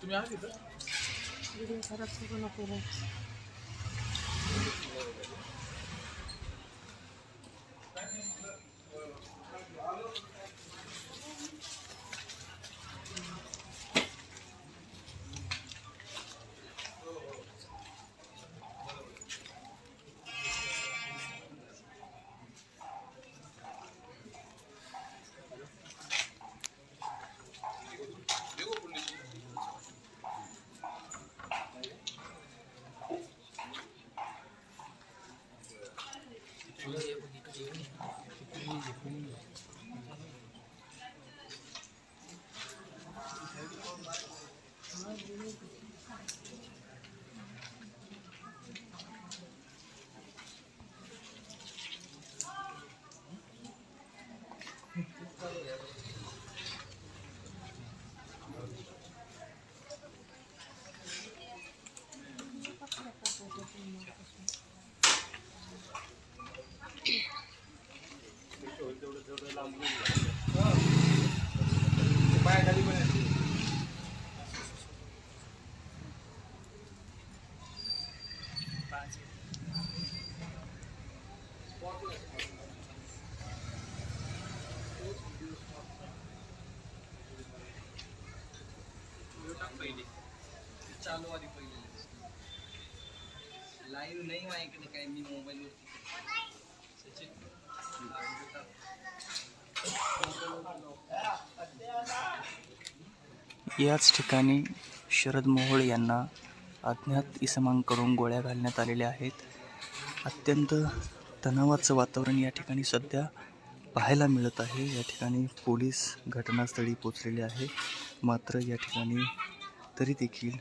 तुम्ही आहात इथं? व्हिडिओ खराब करू नको 不要也不给不用也不给也不用你 रे. पायाखाली पण आहे. चालू आली पहिले लाईव्ह नाही माझ्याकडे काय मी मोबाईल याच ठिकाणी शरद मोहोळ यांना अज्ञात इसमांकडून गोळ्या घालण्यात आलेल्या आहेत. अत्यंत तणावाचं वातावरण या ठिकाणी सध्या पाहायला मिळत आहे. या ठिकाणी पोलीस घटनास्थळी पोचलेले आहे मात्र या ठिकाणी तरी देखील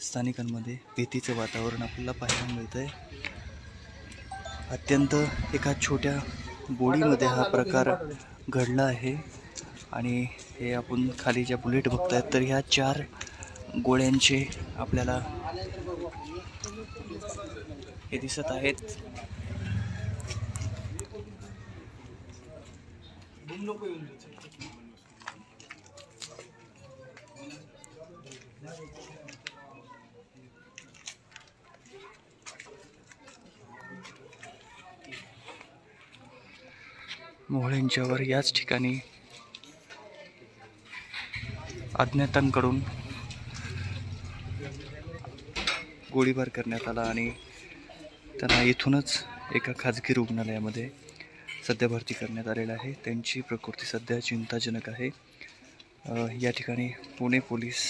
स्थानिकांमध्ये भीतीचं वातावरण आपल्याला पाहायला मिळतं आहे अत्यंत एका छोट्या बोडीमध्ये हा प्रकार घडला आहे. आणि हे आपण खाली ज्या बुलेट बघतायत तर ह्या चार गोळ्यांचे आपल्याला हे दिसत आहेत. मोहळ्यांच्यावर याच ठिकाणी अज्ञातांकडून गोळीबार करण्यात आला आणि त्यांना इथूनच एका खाजगी रुग्णालयामध्ये सध्या भरती करण्यात आलेलं आहे. त्यांची प्रकृती सध्या चिंताजनक आहे. या ठिकाणी पुणे पोलीस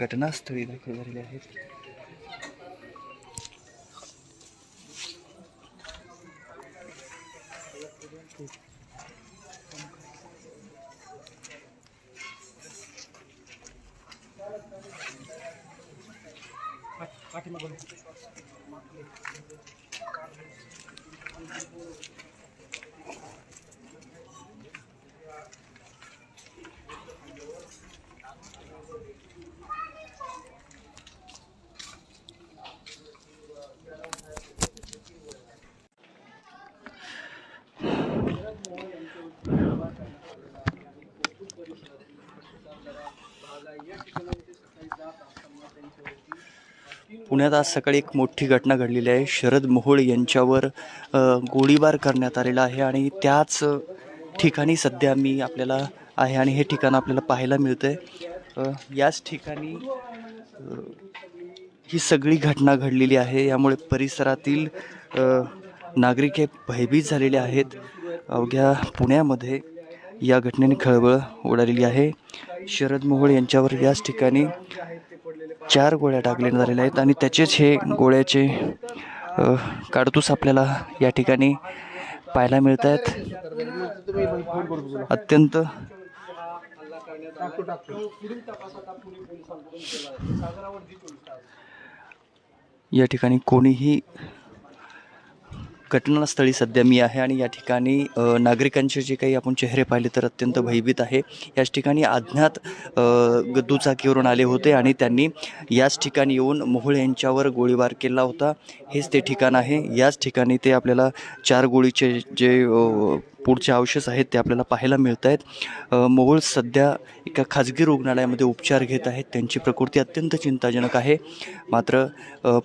घटनास्थळी दाखल झालेले आहेत. या ठिकाणी सकाळी जात असताना त्यांच्यावरती पुण्यात आज सकाळी एक मोठी घटना घडलेली आहे. शरद मोहोळ यांच्यावर गोळीबार करण्यात आलेला आहे आणि त्याच ठिकाणी सध्या मी आपल्याला आहे आणि हे ठिकाण आपल्याला पाहायला मिळतं आहे याच ठिकाणी ही सगळी घटना घडलेली आहे. यामुळे परिसरातील नागरिक हे भयभीत झालेले आहेत. अवघ्या पुण्यामध्ये या घटनेने खळबळ उडालेली आहे. शरद मोहोळ यांच्यावर याच ठिकाणी चार गोळ्या टाकलेल्या झालेल्या आहेत आणि त्याचेच हे गोळ्याचे काडतूस आपल्याला या ठिकाणी पाहायला मिळत आहेत अत्यंत या ठिकाणी कोणीही घटनास्थळी सध्या मी आहे आणि या ठिकाणी नागरिकांचे जे काही आपण चेहरे पाहिले तर अत्यंत भयभीत आहे. याच ठिकाणी अज्ञात दुचाकीवरून आले होते आणि त्यांनी याच ठिकाणी येऊन मोहोळ यांच्यावर गोळीबार केला होता. हेच ते ठिकाण आहे. याच ठिकाणी ते आपल्याला चार गोळीचे जे पुढचे अवशेष आहेत ते आपल्याला पाहायला मिळत आहेत मोहोळ सध्या एका खाजगी रुग्णालयामध्ये उपचार घेत आहेत. त्यांची प्रकृती अत्यंत चिंताजनक आहे. मात्र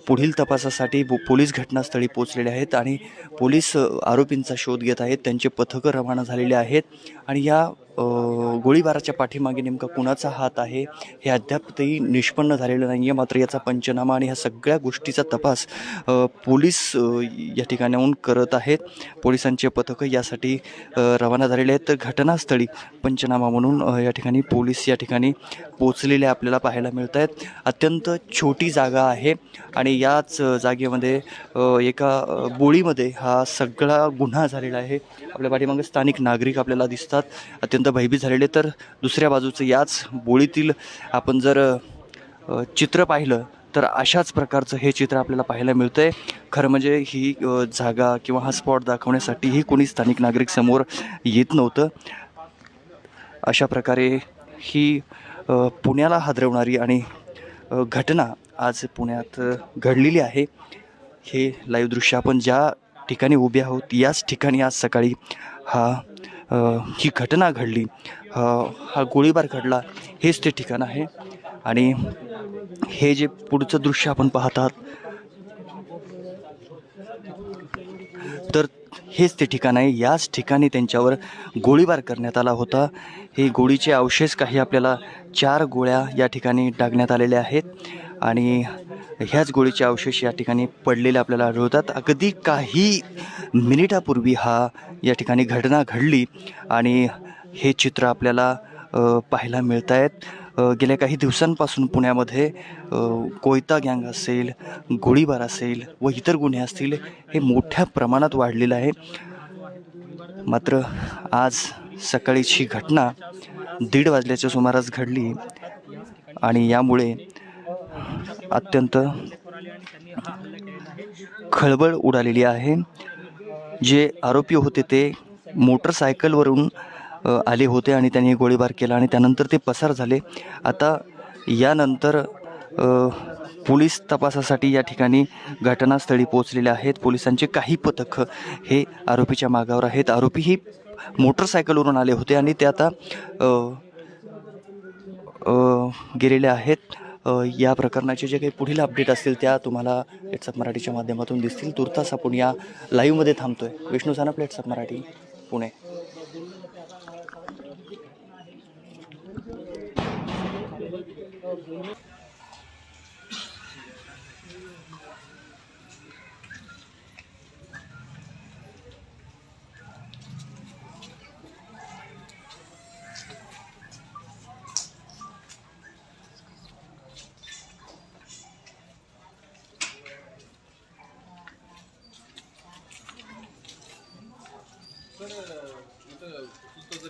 पुढील तपासासाठी पोलीस घटनास्थळी पोहोचलेले आहेत आणि पोलीस आरोपींचा शोध घेत आहेत. त्यांचे पथकं रवाना झालेले आहेत. आणि या गोळीबाराच्या पाठीमागे नेमका कुणाचा हात आहे हे अद्याप अद्यापही निष्पन्न झालेलं नाही आहे मात्र याचा पंचनामा आणि ह्या सगळ्या गोष्टीचा तपास पोलीस या ठिकाणाहून करत आहेत. पोलिसांचे पथकं यासाठी रवाना झालेले आहेत. तर घटनास्थळी पंचनामा म्हणून या ठिकाणी पोलीस या ठिकाणी पोचलेले आपल्याला पाहायला मिळत आहेत. अत्यंत छोटी जागा आहे आणि याच जागेमध्ये एका बोळीमध्ये हा सगळा गुन्हा झालेला आहे. आपल्या पाठीमागे स्थानिक नागरिक आपल्याला दिसतात. अत्यंत भयभीत झालेले. तर दुसऱ्या बाजूचं याच बोळीतील आपण जर चित्र पाहिलं तर अशाच प्रकारचं हे चित्र आपल्याला पाहायला मिळतं आहे खरं म्हणजे ही जागा किंवा हा स्पॉट दाखवण्यासाठीही कोणी स्थानिक नागरिक समोर येत नव्हतं. अशा प्रकारे ही पुण्याला हादरवणारी आणि घटना आज पुण्यात घडलेली आहे. हे लाईव्ह दृश्य आपण ज्या ठिकाणी उभे आहोत याच ठिकाणी आज सकाळी हा ही घटना घडली हा गोळीबार घडला हेच ते ठिकाण आहे. आणि हे जे पुढचं दृश्य आपण पाहत आहात तर हेच ते ठिकाण आहे. याच ठिकाणी त्यांच्यावर गोळीबार करण्यात आला होता. हे गोळीचे अवशेष काही आपल्याला चार गोळ्या या ठिकाणी टाकण्यात आलेल्या आहेत. आणि ह्याच गोळीचे अवशेष या ठिकाणी पडलेले आपल्याला आढळतात. अगदी काही मिनिटापूर्वी हा या ठिकाणी घटना घडली आणि हे चित्र आपल्याला पाहायला मिळत आहेत गेल्या काही दिवसांपासून पुण्यामध्ये कोयता गँग असेल गोळीबार असेल व इतर गुन्हे असतील हे मोठ्या प्रमाणात वाढलेलं आहे. मात्र आज सकाळीची घटना दीड वाजल्याच्या सुमारास घडली आणि यामुळे अत्यंत खळबळ उडालेली आहे. जे आरोपी होते ते मोटरसायकलवरून आले होते आणि त्यांनी गोळीबार केला आणि त्यानंतर ते पसार झाले. आता यानंतर पोलीस तपासासाठी या ठिकाणी घटनास्थळी पोहोचलेले आहेत. पोलिसांचे काही पथक हे आरोपीच्या मागावर आहेत. आरोपी ही मोटरसायकलवरून आले होते आणि ते आता गेलेले आहेत. या प्रकरणाचे जे काही पुढील अपडेट असतील त्या तुम्हाला प्लेट्सअप मराठीच्या माध्यमातून दिसतील. तुर्तास आपण या लाईव्हमध्ये थांबतोय. विष्णू सानप प्लेट्सअप मराठी पुणे. सर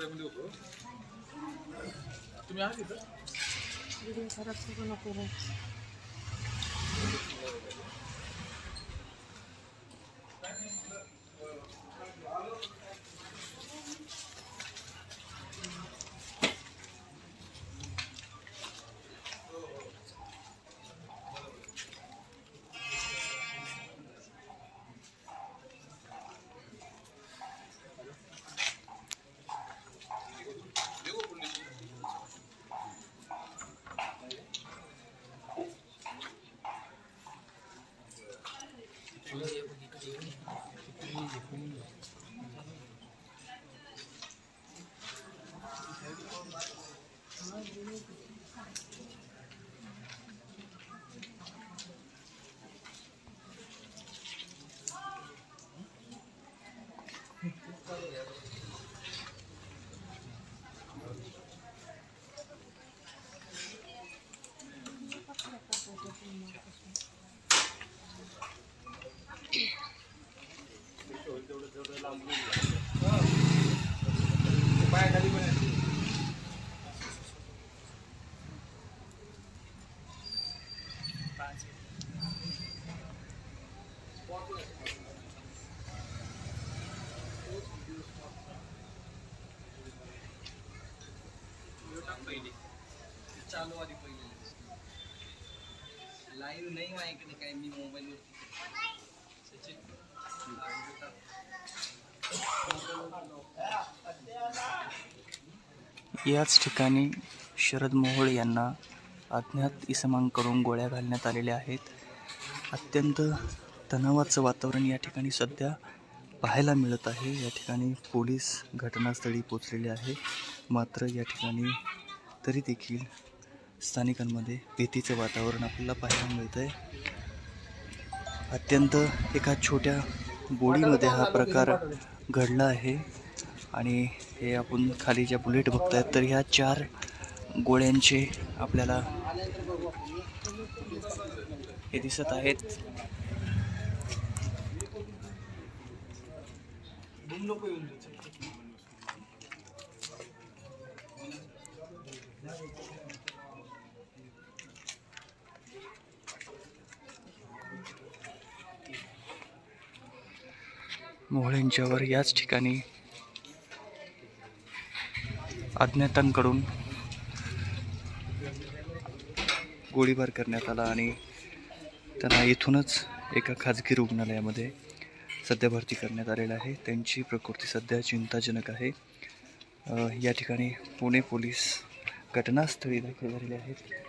सुस्त होतो. तुम्ही आहात इथं? खराब करू नको पहिले. चालू आली पहिले. लाईव्ह नाही माझ्याकडे काय मी मोबाईलवरती सचिन याच ठिकाणी शरद मोहोळ यांना अज्ञात इसमांकडून गोळ्या घालण्यात आलेल्या आहेत. अत्यंत तणावाचं वातावरण या ठिकाणी सध्या पाहायला मिळत आहे. या ठिकाणी पोलीस घटनास्थळी पोचलेले आहे. मात्र या ठिकाणी तरी देखील स्थानिकांमध्ये भीतीचं वातावरण आपल्याला पाहायला मिळतं आहे अत्यंत एका छोट्या बोडीमध्ये हा प्रकार घडला आहे. आणि हे आपण खाली ज्या बुलेट बघतायत तर ह्या चार गोळ्यांचे आपल्याला हे दिसत आहेत. मोहळ्यांच्यावर याच ठिकाणी अज्ञातांकडून गोळीबार करण्यात आला आणि त्यांना इथूनच एका खाजगी रुग्णालयामध्ये सध्या भरती करण्यात आलेलं आहे. त्यांची प्रकृती सध्या चिंताजनक आहे. या ठिकाणी पुणे पोलीस घटनास्थळी दाखल झालेले आहेत.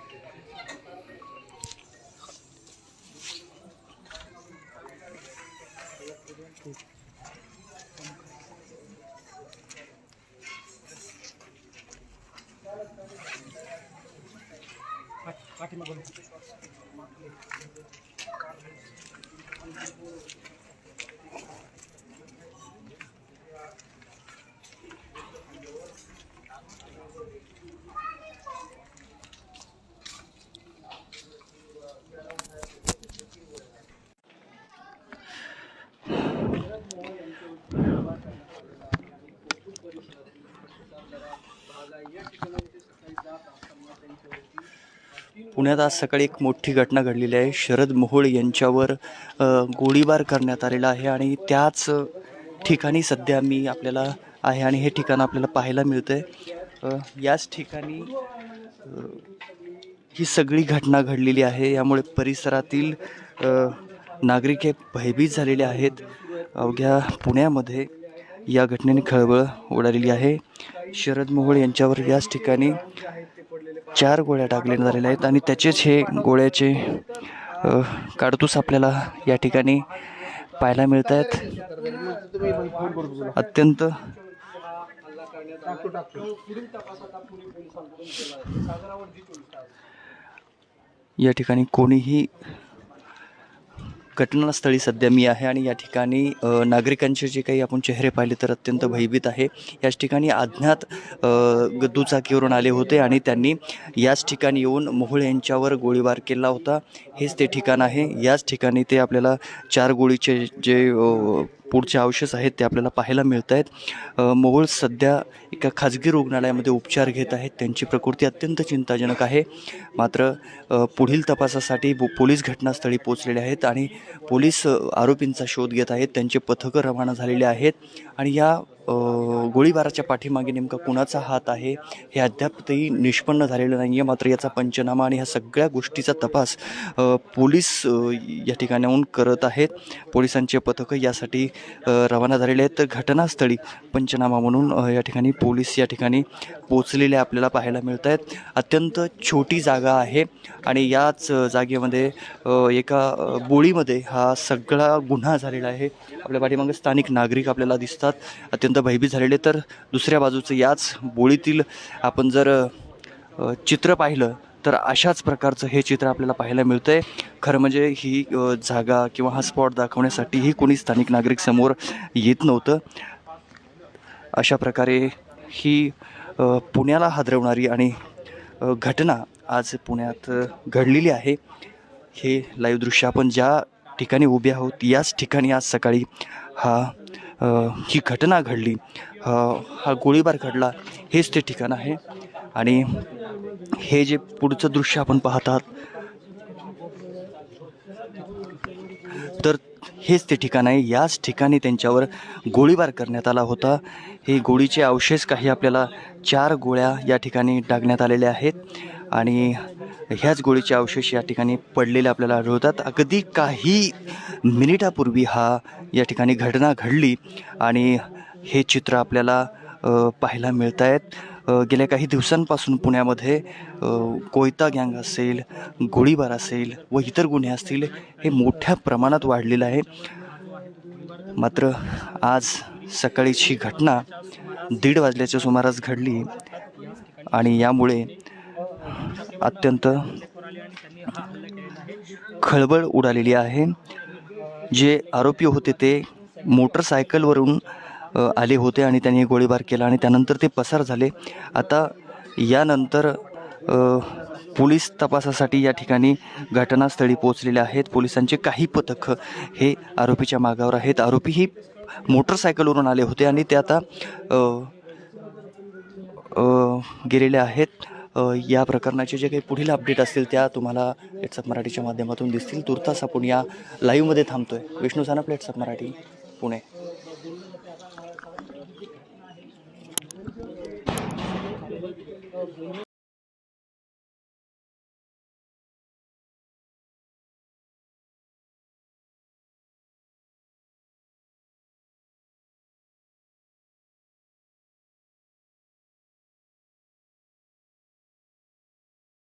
पुण्यात आज सकाळी एक मोठी घटना घडलेली आहे. शरद मोहोळ यांच्यावर गोळीबार करण्यात आलेला आहे आणि त्याच ठिकाणी सध्या मी आपल्याला आहे आणि हे ठिकाण आपल्याला पाहायला मिळतं आहे याच ठिकाणी ही सगळी घटना घडलेली आहे. यामुळे परिसरातील नागरिक हे भयभीत झालेले आहेत. अवघ्या पुण्यामध्ये या घटनेने खळबळ उडालेली आहे. शरद मोहोळ यांच्यावर याच ठिकाणी चार गोळ्या टाकलेल्या झालेल्या आहेत आणि त्याचेच हे गोळ्याचे काडतूस आपल्याला या ठिकाणी पाहायला मिळत आहेत. अत्यंत या ठिकाणी कोणीही घटनास्थळी सध्या मी आहे आणि या ठिकाणी नागरिकांचे जे काही आपण चेहरे पाहिले तर अत्यंत भयभीत आहे. याच ठिकाणी अज्ञात ग- दुचाकीवरून आले होते आणि त्यांनी याच ठिकाणी येऊन मोहोळ यांच्यावर गोळीबार केला होता. हेच ते ठिकाण आहे. याच ठिकाणी ते आपल्याला चार गोळीचे जे पुढचे अवशेष आहेत ते आपल्याला पाहायला मिळत आहेत मोहोळ सध्या एका खाजगी रुग्णालयामध्ये उपचार घेत आहेत. त्यांची प्रकृती अत्यंत चिंताजनक आहे. मात्र पुढील तपासासाठी पोलीस घटनास्थळी पोचलेले आहेत आणि पोलीस आरोपींचा शोध घेत आहेत. त्यांचे पथकं रवाना झालेले आहेत. आणि या गोळीबाराच्या पाठीमागे नेमका कुणाचा हात आहे हे अद्याप अद्यापही निष्पन्न झालेलं नाही आहे मात्र याचा पंचनामा आणि ह्या सगळ्या गोष्टीचा तपास पोलीस या ठिकाणाहून करत आहेत. पोलिसांचे पथकं यासाठी रवाना झालेले आहेत. तर घटनास्थळी पंचनामा म्हणून या ठिकाणी पोलीस या ठिकाणी पोचलेले आपल्याला पाहायला मिळत आहेत. अत्यंत छोटी जागा आहे आणि याच जागेमध्ये एका बोळीमध्ये हा सगळा गुन्हा झालेला आहे. आपल्या पाठीमागे स्थानिक नागरिक आपल्याला दिसतात. अत्यंत भयभीत झालेले तर दुसऱ्या बाजूचं याच बोळीतील आपण जर चित्र पाहिलं तर अशाच प्रकारचं हे चित्र आपल्याला पाहायला मिळतं आहे खरं म्हणजे ही जागा किंवा हा स्पॉट दाखवण्यासाठीही कोणी स्थानिक नागरिक समोर येत नव्हतं. अशा प्रकारे ही पुण्याला हादरवणारी आणि घटना आज पुण्यात घडलेली आहे. हे लाईव्ह दृश्य आपण ज्या ठिकाणी उभे आहोत याच ठिकाणी आज सकाळी हा ही घटना घडली हा गोळीबार घडला हेच ते ठिकाण आहे. आणि हे जे पुढचं दृश्य आपण पाहत आहात तर हेच ते ठिकाण आहे. याच ठिकाणी त्यांच्यावर गोळीबार करण्यात आला होता. हे गोळीचे अवशेष काही आपल्याला चार गोळ्या या ठिकाणी टाकण्यात आलेल्या आहेत. आणि ह्याच गोळीचे अवशेष या ठिकाणी पडलेले आपल्याला आढळतात. अगदी काही मिनिटापूर्वी हा या ठिकाणी घटना घडली आणि हे चित्र आपल्याला पाहायला मिळत आहेत गेल्या काही दिवसांपासून पुण्यामध्ये कोयता गँग असेल गोळीबार असेल व इतर गुन्हे असतील हे मोठ्या प्रमाणात वाढलेलं आहे. मात्र आज सकाळीची घटना दीड वाजल्याच्या सुमारास घडली आणि यामुळे अत्यंत खळबळ उडालेली आहे. जे आरोपी होते ते मोटरसायकलवरून आले होते आणि त्यांनी गोळीबार केला आणि त्यानंतर ते पसार झाले. आता यानंतर पोलीस तपासासाठी या ठिकाणी घटनास्थळी पोहोचलेले आहेत. पोलिसांचे काही पथक हे आरोपीच्या मागावर आहेत. आरोपी ही मोटरसायकलवरून आले होते आणि ते आता गेलेले आहेत. या प्रकरणाचे जे काही पुढील अपडेट असतील त्या तुम्हाला प्लेट्सअप मराठीच्या माध्यमातून दिसतील. तुर्तास आपण या लाईव्हमध्ये थांबतोय. विष्णू सानप प्लेट्सअप मराठी पुणे.